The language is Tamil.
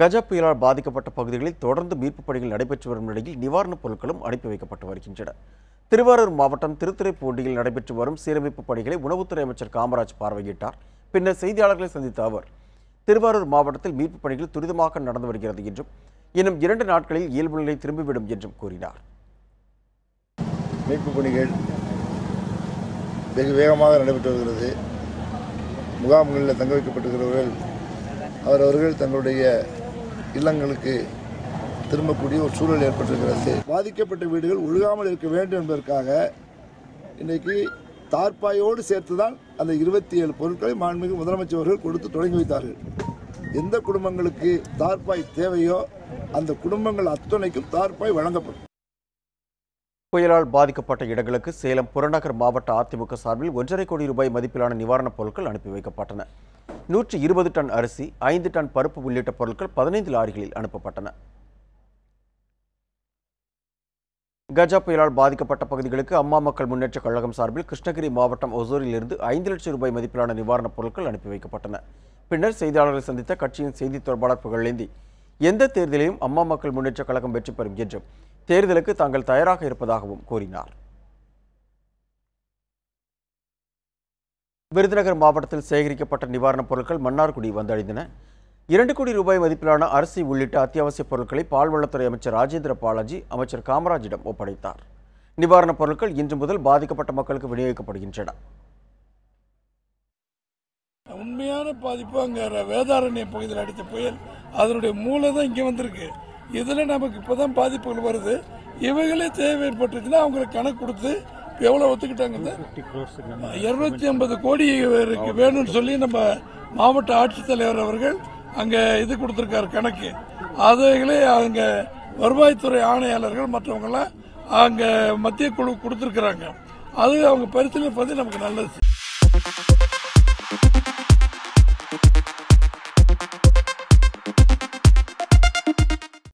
கஜா புயலால் பாதிக்கப்பட்ட பகுதிகளில் தொடர்ந்து மீட்புப் பணிகள் நடைபெற்று வரும் நிலையில் நிவாரணப் பொருட்களும் அனுப்பி வைக்கப்பட்டு வருகின்றன. திருவாரூர் மாவட்டம் திருத்துறைப்பூண்டியில் நடைபெற்று வரும் சீரமைப்பு பணிகளை உணவுத்துறை அமைச்சர் காமராஜ் பார்வையிட்டார். பின்னர் செய்தியாளர்களை சந்தித்த அவர் திருவாரூர் மாவட்டத்தில் மீட்புப் பணிகள் துரிதமாக நடந்து வருகிறது என்றும் இன்னும் இரண்டு நாட்களில் இயல்பு நிலை திரும்பிவிடும் என்றும் கூறினார். மீட்புப் பணிகள் வெகு வேகமாக நடைபெற்று வருகிறது. முகாம்களில் தங்க வைக்கப்பட்டிருக்கிறவர்கள் அவரவர்கள் தங்களுடைய இல்லங்களுக்கு திரும்பக்கூடிய ஒரு சூழல் ஏற்பட்டிருக்கிறது. பாதிக்கப்பட்ட வீடுகள் ஒழுகாமல் இருக்க வேண்டும் என்பதற்காக இன்றைக்கு தார்ப்பாயோடு சேர்த்து தான் அந்த இருபத்தி ஏழு பொருட்களை மாண்புமிகு முதலமைச்சர் அவர்கள் கொடுத்து தொடங்கி வைத்தார்கள். எந்த குடும்பங்களுக்கு தார்ப்பாய் தேவையோ அந்த குடும்பங்கள் அத்துணைக்கும் தார்ப்பாய் வழங்கப்படும். புயலால் பாதிக்கப்பட்ட இடங்களுக்கு சேலம் புறநகர் மாவட்ட அதிமுக சார்பில் ஒன்றரை கோடி ரூபாய் மதிப்பிலான நிவாரணப் பொருட்கள் அனுப்பி வைக்கப்பட்டன. நூற்றி இருபது டன் அரிசி ஐந்து டன் பருப்பு உள்ளிட்ட பொருட்கள் பதினைந்து லாரிகளில் அனுப்பப்பட்டன. கஜா புயலால் பாதிக்கப்பட்ட பகுதிகளுக்கு அம்மா மக்கள் முன்னேற்றக் கழகம் சார்பில் கிருஷ்ணகிரி மாவட்டம் ஒசூரிலிருந்து ஐந்து லட்சம் ரூபாய் மதிப்பிலான நிவாரணப் பொருட்கள் அனுப்பி வைக்கப்பட்டன. பின்னர் செய்தியாளர்களை சந்தித்த கட்சியின் செய்தி தொடர்பாளர் புகழேந்தி எந்த தேர்தலையும் அம்மா மக்கள் முன்னேற்றக் கழகம் வெற்றி பெறும் என்றும் தேர்தலுக்கு தாங்கள் தயாராக இருப்பதாகவும் கூறினார். விருதுநகர் மாவட்டத்தில் சேகரிக்கப்பட்ட நிவாரணப் பொருட்கள் மன்னார்குடி வந்தடைந்தன. இரண்டு கோடி ரூபாய் மதிப்பிலான அரிசி உள்ளிட்ட அத்தியாவசிய பொருட்களை பால்வளத்துறை அமைச்சர் ராஜேந்திர பாலாஜி அமைச்சர் காமராஜிடம் ஒப்படைத்தார். நிவாரணப் பொருட்கள் இன்று முதல் பாதிக்கப்பட்ட மக்களுக்கு விநியோகிக்கப்படுகின்றன. உண்மையான பாதிப்பு அங்கே வேதாரண்ய பகுதியில் அடித்த புயல் அதனுடைய மூளை தான் இங்கே வந்திருக்கு. இதில் நமக்கு இப்போ தான் பாதிப்புகள் வருது. இவைகளே தேவை ஏற்பட்டுச்சுன்னா அவங்களுக்கு கணக்கு கொடுத்து எவ்வளோ ஒத்துக்கிட்டாங்க இருநூத்தி ஐம்பது கோடி வேணும்னு சொல்லி நம்ம மாவட்ட ஆட்சித்தலைவர் அவர்கள் அங்கே இது கொடுத்துருக்காரு கணக்கு. அதைகளே அங்கே வருவாய்த்துறை ஆணையாளர்கள் மற்றவங்கெல்லாம் அங்கே மத்திய குழு கொடுத்துருக்குறாங்க. அது அவங்க பரிசீலனை பண்ணி நமக்கு நல்லது.